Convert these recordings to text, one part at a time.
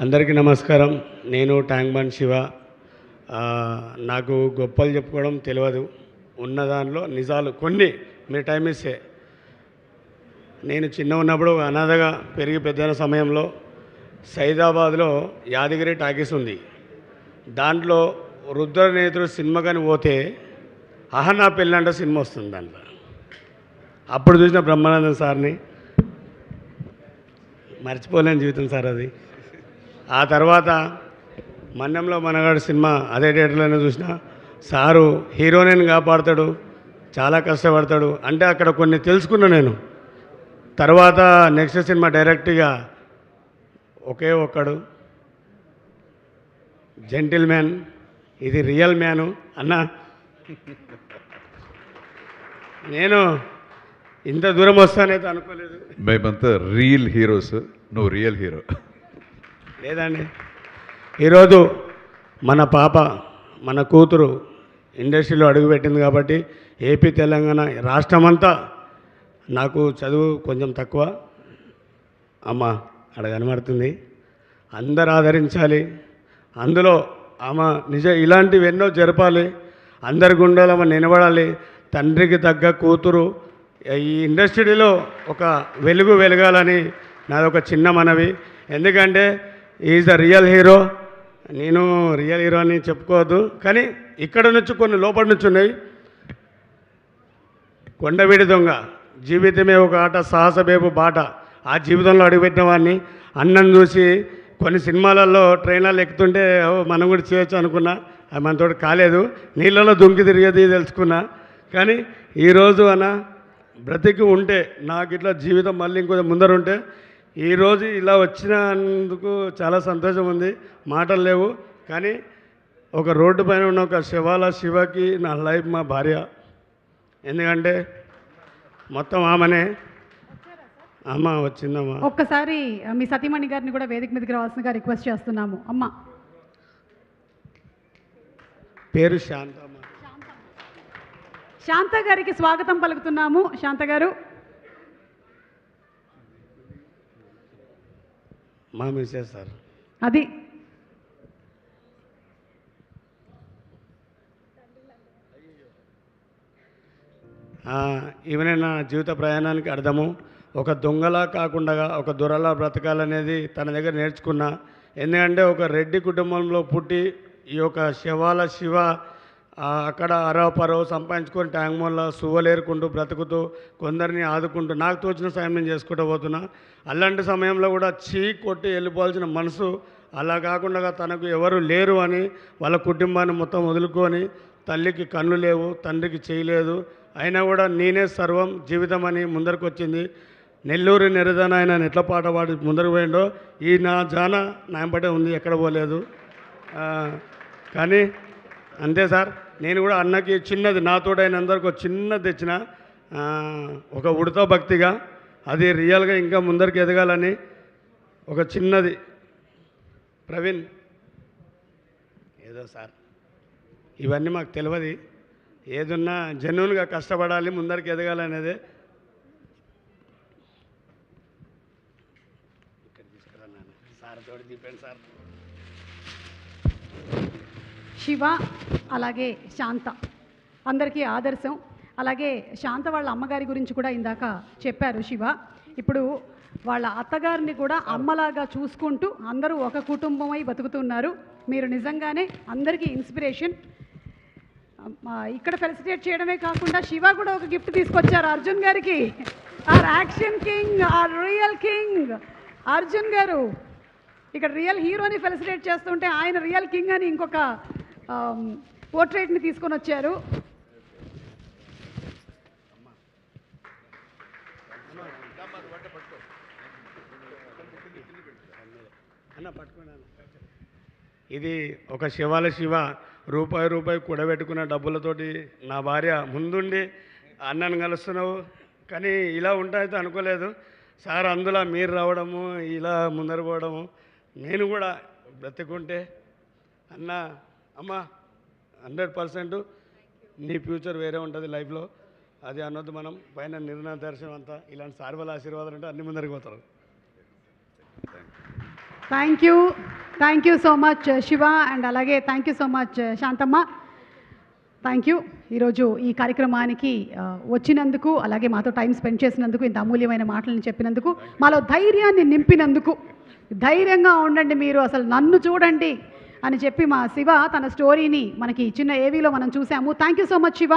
అందరికీ నమస్కారం. నేను ట్యాంక్ బండ్ శివ. నాకు గొప్పలు చెప్పుకోవడం తెలియదు ఉన్న దానిలో నిజాలు కొన్ని మీరు టైం ఇస్తే. నేను చిన్న ఉన్నప్పుడు అనాథగా పెరిగి పెద్దైన సమయంలో సైదాబాద్లో యాదగిరి టాకీస్ ఉంది. దాంట్లో రుద్రనేత్రుడు సినిమా కానీ పోతే అహనా పెళ్ళంట సినిమా వస్తుంది దాంట్లో. అప్పుడు చూసిన బ్రహ్మానందం సార్ని. మర్చిపోలేని జీవితం సార్ అది. ఆ తర్వాత మన్యంలో మనగాడు సినిమా అదే థియేటర్లోనే చూసిన సారు హీరోయిన్ కాపాడతాడు చాలా కష్టపడతాడు. అంటే అక్కడ కొన్ని తెలుసుకున్నా నేను. తర్వాత నెక్స్ట్ సినిమా డైరెక్ట్గా ఒకే ఒక్కడు జెంటిల్ మ్యాన్ ఇది రియల్ మ్యాను. అన్న నేను ఇంత దూరం వస్తానైతే అనుకోలేదు మేమంతా రియల్ హీరోస్ నువ్వు రియల్ హీరో. లేదండి. ఈరోజు మన పాప మన కూతురు ఇండస్ట్రీలో అడుగుపెట్టింది కాబట్టి ఏపీ తెలంగాణ రాష్ట్రమంతా నాకు చదువు కొంచెం తక్కువ. అమ్మ అక్కడ కనబడుతుంది. అందరు ఆదరించాలి. అందులో ఆమె నిజ ఇలాంటివి ఎన్నో జరపాలి. అందరి గుండెలు ఆమె నిలబడాలి. తండ్రికి తగ్గ కూతురు. ఈ ఇండస్ట్రీలో ఒక వెలుగు వెలగాలని నాది ఒక చిన్న మనవి. ఎందుకంటే ఈజ్ ద రియల్ హీరో నేను రియల్ హీరో అని చెప్పుకోవద్దు. కానీ ఇక్కడ నుంచి కొన్ని లోపల నుంచి ఉన్నాయి. కొండవీడి దొంగ. జీవితమే ఒక ఆట సాహసబేపు బాట. ఆ జీవితంలో అడుగుపెట్టిన వాడిని అన్నం చూసి కొన్ని సినిమాలలో ట్రైన్లలో ఎక్కుతుంటే "ఓ, మనం కూడా చేయొచ్చు అనుకున్నా. అది మనతో కాలేదు. నీళ్ళలో దుంకి తిరిగేది తెలుసుకున్నా. కానీ ఈరోజు అన్న బ్రతికి ఉంటే నాకు ఇట్లా జీవితం మళ్ళీ ఇంకొంచెం ముందర ఉంటే ఈరోజు ఇలా వచ్చినందుకు చాలా సంతోషం ఉంది. మాటలు లేవు. కానీ ఒక రోడ్డు పైన ఉన్న ఒక శివాల శివకి నా లైఫ్ మా భార్య. ఎందుకంటే మొత్తం ఆమెనే. అమ్మ వచ్చిందమ్మా. ఒక్కసారి మీ సతీమణి గారిని కూడా వేదిక మీదకి రావాల్సిందిగా రిక్వెస్ట్ చేస్తున్నాము. అమ్మ. పేరు శాంతమ్మ. శాంత గారికి స్వాగతం పలుకుతున్నాము. శాంత గారు. మా మిస్సెస్ సార్ అది ఈమెనే నా జీవిత ప్రయాణానికి అర్థము. ఒక దొంగలా కాకుండా ఒక దొరలా బ్రతకాలనేది తన దగ్గర నేర్చుకున్నా. ఎందుకంటే ఒక రెడ్డి కుటుంబంలో పుట్టి ఈ యొక్క శివాల శివ అక్కడ అరవ పరవ సంపాదించుకొని ట్యాంక్ మొల్ల సువ్వలేరుకుంటూ బ్రతుకుతూ కొందరిని ఆదుకుంటూ నాకు తోచిన సాయం నేను చేసుకుంటూ పోతున్నా. అలాంటి సమయంలో కూడా చీ కొట్టి వెళ్ళిపోవాల్సిన మనసు అలా కాకుండా తనకు ఎవరు లేరు అని వాళ్ళ కుటుంబాన్ని మొత్తం వదులుకొని తల్లికి కన్ను లేవు తండ్రికి చేయలేదు అయినా కూడా నేనే సర్వం జీవితం అని ముందరకు వచ్చింది నెల్లూరు నిరదన ఆయన ఎట్లా పాట పాడి ముందరకు పోయిండో ఈ నా జాన నా వెంబడే ఉంది ఎక్కడ పోలేదు. కానీ అంతే సార్. నేను కూడా అన్నకి చిన్నది నాతోడైన అందరికి ఒక చిన్నది తెచ్చిన ఒక ఉడత భక్తిగా అది రియల్గా ఇంకా ముందరికి ఎదగాలని ఒక చిన్నది. ప్రవీణ్ ఏదో సార్ ఇవన్నీ మాకు తెలియదు ఏదున్నా జెన్యున్గా కష్టపడాలి ముందరికి ఎదగాలనేదే. ఇక్కడ తీసుకురా సార్ తోడు చెప్పండి సార్. శివ అలాగే శాంత. అందరికీ ఆదర్శం. అలాగే శాంత వాళ్ళ అమ్మగారి గురించి కూడా ఇందాక చెప్పారు శివ. ఇప్పుడు వాళ్ళ అత్తగారిని కూడా అమ్మలాగా చూసుకుంటూ అందరూ ఒక కుటుంబమై బతుకుతున్నారు. మీరు నిజంగానే అందరికీ ఇన్స్పిరేషన్. ఇక్కడ ఫెలిసిటేట్ చేయడమే కాకుండా శివ కూడా ఒక గిఫ్ట్ తీసుకొచ్చారు అర్జున్ గారికి. Are action king are real king. Arjun గారు ఇక్కడ రియల్ హీరోని ఫెలిసిటేట్ చేస్తుంటే ఆయన రియల్ కింగ్ అని ఇంకొక Um, పోర్ట్రేట్ని తీసుకొని వచ్చారు. అన్న పట్టుకున్నాను ఇది ఒక శివాల శివ రూపాయి రూపాయి కూడబెట్టుకున్న డబ్బులతోటి నా భార్య ముందుండి అన్నను కలుస్తున్నావు. కానీ ఇలా ఉంటాయితే అనుకోలేదు. సార్ అందులో మీరు రావడము ఇలా ముందర పోవడము నేను కూడా బ్రతుకుంటే అన్న అమ్మా హండ్రెడ్ పర్సెంట్ నీ ఫ్యూచర్ వేరే ఉంటుంది లైఫ్లో. అది అనొద్దు మనం. పైన నిర్ణయ దర్శనం అంతా ఇలాంటి సార్వల ఆశీర్వాదాలు అంటే అన్ని ముందరికి పోతారు. Thank you thank you so much Shiva and అలాగే thank you so much Shantamma. Thank you ఈరోజు ఈ కార్యక్రమానికి వచ్చినందుకు అలాగే మాతో టైం స్పెండ్ చేసినందుకు ఇంత అమూల్యమైన మాటలను చెప్పినందుకు మాలో ధైర్యాన్ని నింపినందుకు ధైర్యంగా ఉండండి మీరు. అసలు నన్ను చూడండి. అని చెప్పి మా శివ తన స్టోరీని మనకి చిన్న ఏవీలో మనం చూసాము thank you so much Shiva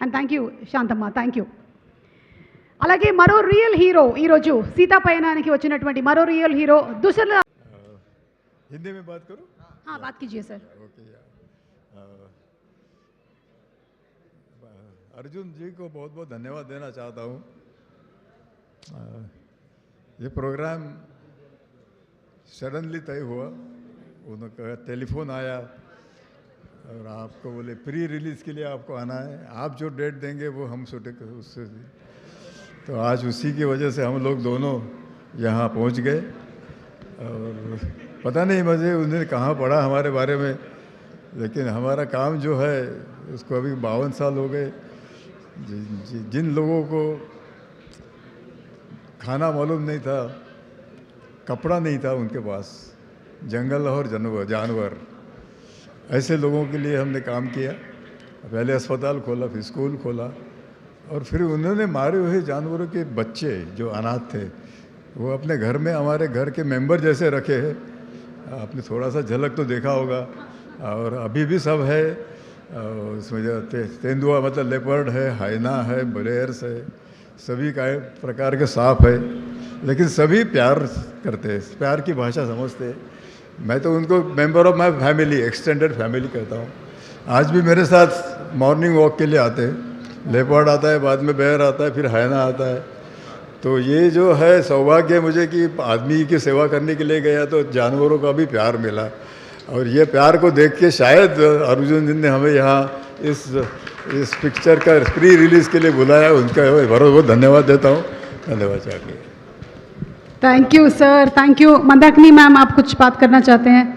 and thank you Santhamma thank you అలాగే మరో రియల్ హీరో ఈరోజు సీతా పయనానికి వచ్చినటువంటి మరో రియల్ హీరో దుసల हिंदी में बात करूं हाँ बात कीजिए सर ओके या अर्जुन जी को बहुत बहुत धन्यवाद देना चाहता हूँ अ, ये प्रोग्राम सडनली तय हुआ उनका टेलीफोन आया और आपको बोले, प्री रिलीज़ के लिए आपको आना है। आप जो डेट देंगे वो हम शूटिंग उससे तो आज उसी की वजह से हम लोग दोनों यहाँ पहुँच गए। और पता नहीं, मुझे उन्हें कहाँ पढ़ा हमारे बारे में, लेकिन हमारा काम जो है, उसको अभी बावन साल हो गए। जिन लोगों को खाना मालूम नहीं था, कपड़ा नहीं था उनके पास जंगल और जानवर जानवर। ऐसे लोगों के लिए हमने काम किया। पहले अस्पताल खोला फिर स्कूल खोला और फिर उन्होंने मारे हुए जानवरों के बच्चे जो अनाथ थे वो अपने घर में हमारे घर के मेंबर जैसे रखे हैं। आपने थोड़ा सा झलक तो देखा होगा और अभी भी सब है। उसमें जो ते, तेंदुआ मतलब लेपर्ड है हाइना है बलेयर्स है सभी का प्रकार के सांप है। लेकिन सभी प्यार करते हैं प्यार की भाषा समझते हैं। मैं तो उनको member of my family extended family कहता हूँ। आज भी मेरे साथ मॉर्निंग वॉक के लिए आते हैं। लेपर्ड आता है, बाद में बैर आता है, फिर हैना आता है। तो ये जो है सौभाग्य मुझे कि आदमी की सेवा करने के लिए गया तो जानवरों का भी प्यार मिला। और ये प्यार को देख के शायद अर्जुन जी ने हमें यहाँ इस इस पिक्चर का प्री रिलीज़ के लिए बुलाया। उनका बहुत बहुत धन्यवाद देता हूँ। धन्यवाद चाहिए thank you sir thank you Mandakini ma'am आप कुछ बात करना चाहते हैं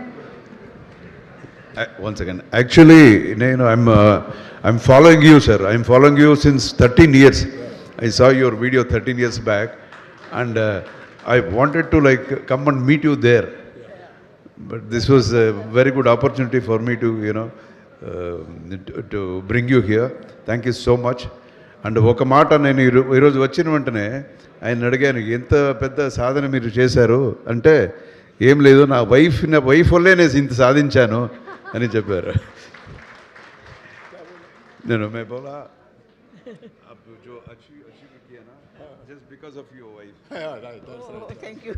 once again actually you know i'm uh, i'm following you sir i'm following you since 13 years i saw your video 13 years back and uh, i wanted to like come and meet you there but this was a very good opportunity for me to you know uh, to bring you here thank you so much and ఒక మాట నేను ఈరోజు వచ్చిన వెంటనే ఆయన అడిగాను ఎంత పెద్ద సాధన మీరు చేశారు? అంటే ఏం లేదు నా వైఫ్ నా వైఫ్ వల్లే నేను ఇంత సాధించాను అని చెప్పారు. నేను మే బోలా just because of wife you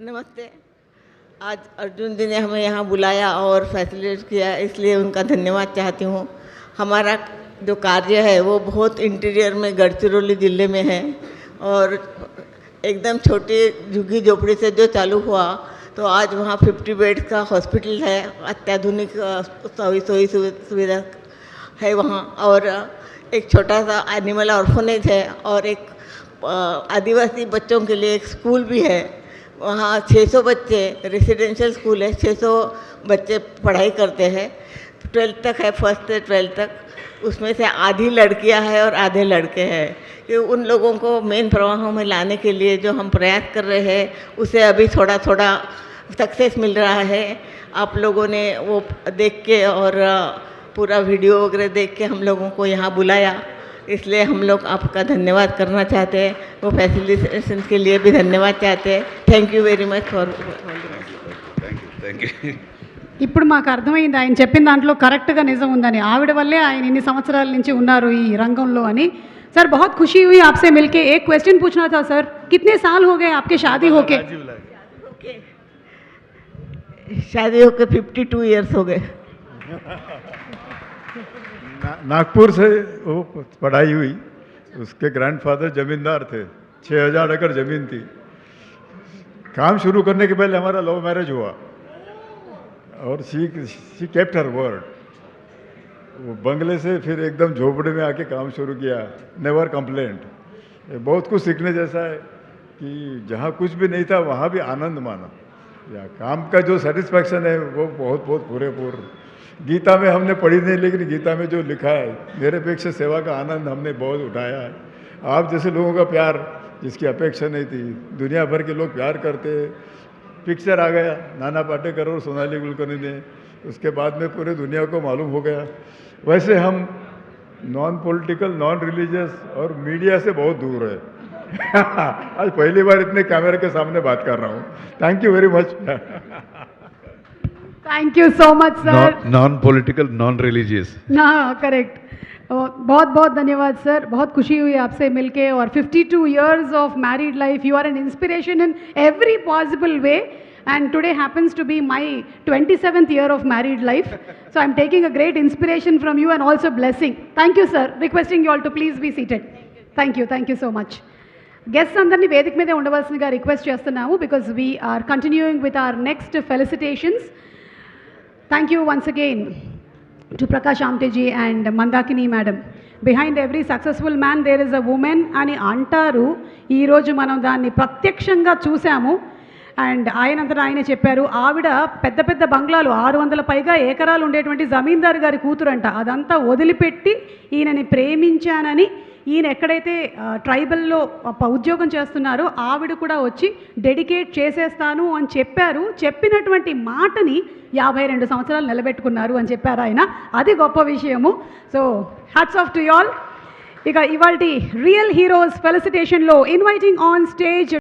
నమస్తే आज अर्जुन जी ने हमें यहाँ बुलाया और फैसिलिटेट किया, इसलिए उनका धन्यवाद चाहती हूँ। हमारा जो कार्य है, वो बहुत इंटीरियर में गढ़चिरौली ज़िले में है और एकदम छोटी झुग्गी झोपड़ी से जो चालू हुआ तो आज वहाँ 50 बेड का हॉस्पिटल है, अत्याधुनिक सोई सुविधा है वहाँ और एक छोटा सा एनिमल ऑर्फनेज है और एक आदिवासी बच्चों के लिए एक स्कूल भी है। वहाँ 600 बच्चे रेसिडेंशियल स्कूल है 600 बच्चे पढ़ाई करते हैं। ट्वेल्थ तक है फ़र्स्ट से ट्वेल्थ तक। उसमें से आधी लड़कियाँ हैं और आधे लड़के हैं। कि उन लोगों को मेन प्रवाहों में लाने के लिए जो हम प्रयास कर रहे हैं, उसे अभी थोड़ा थोड़ा सक्सेस मिल रहा है। आप लोगों ने वो देख के और, पूरा वीडियो वगैरह देख के हम लोगों को यहाँ बुलाया। इसलिए हम लोग आपका धन्यवाद करना चाहते हैं वो फैसिलिटेशन के लिए भी धन्यवाद चाहते हैं thank you very much for thank you thank you ఇప్పుడు మాకు అర్థమైంది ఆయన చెప్పిన దాంట్లో కరెక్ట్గా నిజం ఉందని ఆవిడ వల్లే ఆయన ఇన్ని సంవత్సరాల నుంచి ఉన్నారు ఈ రంగంలో అని सर बहुत खुशी हुई आपसे मिलके एक क्वेश्चन पूछना था सर कितने साल हो गए आपके शादी होके ओके शादी होकर फिफ्टी टू ईयर्स हो गए नागपुर से वो पढ़ाई हुई। उसके ग्रैंडफादर जमींदार थे। छः हज़ार एकड़ ज़मीन थी। काम शुरू करने के पहले हमारा लव मैरिज हुआ। और सी सी केप्ट हर वर्ड वो बंगले से फिर एकदम झोपड़े में आके काम शुरू किया। नेवर कंप्लेंट बहुत कुछ सीखने जैसा है कि जहाँ कुछ भी नहीं था, वहाँ भी आनंद माना। या काम का जो सेटिस्फैक्शन है, वो बहुत बहुत पूरे पूर्ण गीता में हमने पढ़ी नहीं, लेकिन गीता में जो लिखा है निरपेक्ष सेवा का आनंद हमने बहुत उठाया है। आप जैसे लोगों का प्यार, जिसकी अपेक्षा नहीं थी, दुनिया भर के लोग प्यार करते पिक्चर आ गया, नाना पाटेकर और सोनाली कुलकर्णी ने, उसके बाद में पूरे दुनिया को मालूम हो गया। वैसे हम नॉन पॉलिटिकल नॉन रिलीजियस और मीडिया से बहुत दूर है। आज पहली बार इतने कैमरे के सामने बात कर रहा हूँ। Thank you very much thank you so much sir non political non religious ना करेक्ट बहुत बहुत धन्यवाद सर बहुत खुशी हुई आपसे मिलके और 52 years of married life you are an inspiration in every possible way and today happens to be my 27th year of married life so I am taking a great inspiration from you and also blessing thank you sir requesting you all to please be seated thank you thank you so much guest అందరినీ వేదిక మీదే ఉండవలసిందిగా request చేస్తున్నాము because we are continuing with our next felicitations thank you once again to Prakash Amteji and Mandakini madam behind every successful man there is a women అని అంటారు. ఈరోజు మనం దాన్ని ప్రత్యక్షంగా చూసాము అండ్ ఆయనంతటా ఆయనే చెప్పారు ఆవిడ పెద్ద పెద్ద బంగ్లాలు ఆరు వందల పైగా ఏకరాలు ఉండేటువంటి జమీందారు గారి కూతురంట. అదంతా వదిలిపెట్టి ఈయనని ప్రేమించానని ఈయన ఎక్కడైతే ట్రైబల్లో ఉద్యోగం చేస్తున్నారో ఆవిడ కూడా వచ్చి డెడికేట్ చేసేస్తాను అని చెప్పారు. చెప్పినటువంటి మాటని యాభై రెండు సంవత్సరాలు నిలబెట్టుకున్నారు అని చెప్పారు ఆయన. అది గొప్ప విషయము. So hats off to all ఇక ఇవాళ రియల్ హీరోస్ ఫెలిసిటేషన్లో ఇన్వైటింగ్ ఆన్ స్టేజ్